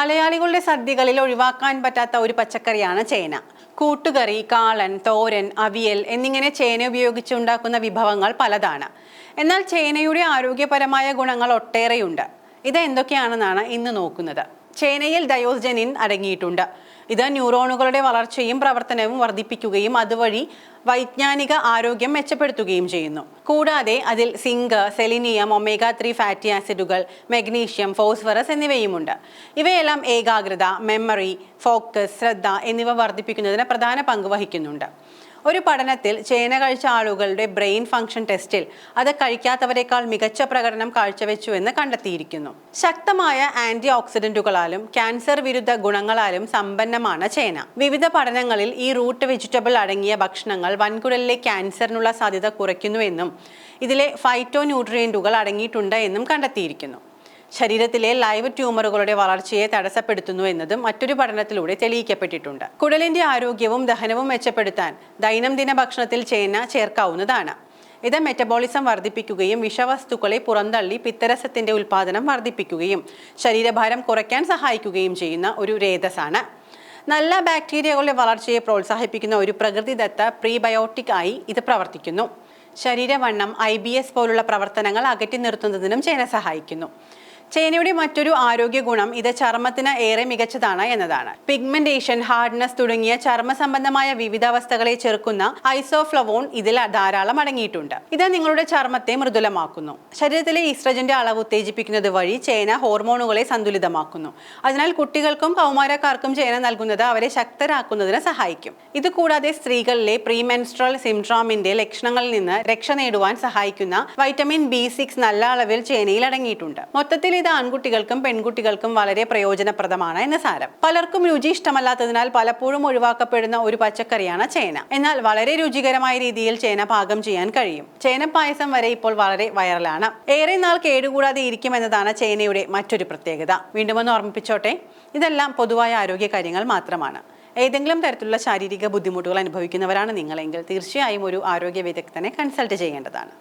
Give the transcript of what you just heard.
മലയാളികളുടെ സദ്യകളിൽ ഒഴിവാക്കാൻ പറ്റാത്ത ഒരു പച്ചക്കറിയാണ് ചേന. കൂട്ടുകറി കാളൻ തോരൻ അവിയൽ എന്നിങ്ങനെ ചേന ഉപയോഗിച്ച് ഉണ്ടാക്കുന്ന വിഭവങ്ങൾ പലതാണ്. എന്നാൽ ചേനയുടെ ആരോഗ്യപരമായ ഗുണങ്ങൾ ഒട്ടേറെയുണ്ട്. ഇത് എന്തൊക്കെയാണെന്നാണ് ഇന്ന് നോക്കുന്നത്. ചേനയിൽ ഡയോസ്ജനിൻ അടങ്ങിയിട്ടുണ്ട്. ഇത് ന്യൂറോണുകളുടെ വളർച്ചയും പ്രവർത്തനവും വർദ്ധിപ്പിക്കുകയും അതുവഴി വൈജ്ഞാനിക ആരോഗ്യം മെച്ചപ്പെടുത്തുകയും ചെയ്യുന്നു. കൂടാതെ അതിൽ zinc selenium omega three fatty ആസിഡുകൾ മെഗ്നീഷ്യം ഫോസ്ഫറസ് എന്നിവയുമുണ്ട്. ഇവയെല്ലാം ഏകാഗ്രത മെമ്മറി ഫോക്കസ് ശ്രദ്ധ എന്നിവ വർദ്ധിപ്പിക്കുന്നതിന് പ്രധാന പങ്ക് വഹിക്കുന്നുണ്ട്. ഒരു പഠനത്തിൽ ചേന കഴിച്ച ആളുകളുടെ ബ്രെയിൻ ഫംഗ്ഷൻ ടെസ്റ്റിൽ അത് കഴിക്കാത്തവരെക്കാൾ മികച്ച പ്രകടനം കാഴ്ചവെച്ചു എന്ന് കണ്ടെത്തിയിരിക്കുന്നു. ശക്തമായ ആന്റി ഓക്സിഡന്റുകളാലും ക്യാൻസർ വിരുദ്ധ ഗുണങ്ങളാലും സമ്പന്നമാണ് ചേന. വിവിധ പഠനങ്ങളിൽ ഈ റൂട്ട് വെജിറ്റബിൾ അടങ്ങിയ ഭക്ഷണങ്ങൾ വൻകുടലിലെ ക്യാൻസറിനുള്ള സാധ്യത കുറയ്ക്കുന്നുവെന്നും ഇതിലെ ഫൈറ്റോ ന്യൂട്രിയന്റുകൾ അടങ്ങിയിട്ടുണ്ട് എന്നും കണ്ടെത്തിയിരിക്കുന്നു. ശരീരത്തിലെ ലൈവ് ട്യൂമറുകളുടെ വളർച്ചയെ തടസ്സപ്പെടുത്തുന്നു എന്നതും മറ്റൊരു പഠനത്തിലൂടെ തെളിയിക്കപ്പെട്ടിട്ടുണ്ട്. കുടലിന്റെ ആരോഗ്യവും ദഹനവും മെച്ചപ്പെടുത്താൻ ദൈനംദിന ഭക്ഷണത്തിൽ ചേന ചേർക്കാവുന്നതാണ്. ഇത് മെറ്റബോളിസം വർദ്ധിപ്പിക്കുകയും വിഷവസ്തുക്കളെ പുറന്തള്ളി പിത്തരസത്തിന്റെ ഉൽപ്പാദനം വർദ്ധിപ്പിക്കുകയും ശരീരഭാരം കുറയ്ക്കാൻ സഹായിക്കുകയും ചെയ്യുന്ന ഒരു രേതസാണ് നല്ല ബാക്ടീരിയകളുടെ വളർച്ചയെ പ്രോത്സാഹിപ്പിക്കുന്ന ഒരു പ്രകൃതിദത്ത പ്രീബയോട്ടിക് ആയി ഇത് പ്രവർത്തിക്കുന്നു. ശരീരവണ്ണം ഐ ബി എസ് പോലുള്ള പ്രവർത്തനങ്ങൾ അകറ്റി നിർത്തുന്നതിനും ചേന സഹായിക്കുന്നു. ചേനയുടെ മറ്റൊരു ആരോഗ്യ ഗുണം ഇത് ചർമ്മത്തിന് ഏറെ മികച്ചതാണ് എന്നതാണ്. പിഗ്മെന്റേഷൻ ഹാർഡ്നസ് തുടങ്ങിയ ചർമ്മ സംബന്ധമായ വിവിധ അവസ്ഥകളെ ചെറുക്കുന്ന ഐസോഫ്ലവോൺ ഇതിൽ ധാരാളം അടങ്ങിയിട്ടുണ്ട്. ഇത് നിങ്ങളുടെ ചർമ്മത്തെ മൃദുലമാക്കുന്നു. ശരീരത്തിലെ ഈസ്ട്രജന്റെ അളവ് ഉത്തേജിപ്പിക്കുന്നത് വഴി ചേന ഹോർമോണുകളെ സന്തുലിതമാക്കുന്നു. അതിനാൽ കുട്ടികൾക്കും കൗമാരക്കാർക്കും ചേന നൽകുന്നത് അവരെ ശക്തരാക്കുന്നതിന് സഹായിക്കും. ഇത് കൂടാതെ സ്ത്രീകളിലെ പ്രീമെൻസ്ട്രൽ സിംഡ്രോമിന്റെ ലക്ഷണങ്ങളിൽ നിന്ന് രക്ഷ നേടുവാൻ സഹായിക്കുന്ന വൈറ്റമിൻ ബി സിക്സ് നല്ല അളവിൽ ചേനയിൽ അടങ്ങിയിട്ടുണ്ട്. മൊത്തത്തിൽ ഇത് ആൺകുട്ടികൾക്കും പെൺകുട്ടികൾക്കും വളരെ പ്രയോജനപ്രദമാണ് എന്ന സാരം. പലർക്കും രുചി ഇഷ്ടമല്ലാത്തതിനാൽ പലപ്പോഴും ഒഴിവാക്കപ്പെടുന്ന ഒരു പച്ചക്കറിയാണ് ചേന. എന്നാൽ വളരെ രുചികരമായ രീതിയിൽ ചേന പാകം ചെയ്യാൻ കഴിയും. ചേന പായസം വരെ ഇപ്പോൾ വളരെ വൈറലാണ്. ഏറെ നാൾ കേടുകൂടാതെ ഇരിക്കുമെന്നതാണ് ചേനയുടെ മറ്റൊരു പ്രത്യേകത. വീണ്ടും ഒന്ന് ഓർമ്മിപ്പിച്ചോട്ടെ. ഇതെല്ലാം പൊതുവായ ആരോഗ്യ കാര്യങ്ങൾ മാത്രമാണ്. ഏതെങ്കിലും തരത്തിലുള്ള ശാരീരിക ബുദ്ധിമുട്ടുകൾ അനുഭവിക്കുന്നവരാണ് നിങ്ങളെങ്കിൽ തീർച്ചയായും ഒരു ആരോഗ്യ വിദഗ്ധനെ കൺസൾട്ട് ചെയ്യേണ്ടതാണ്.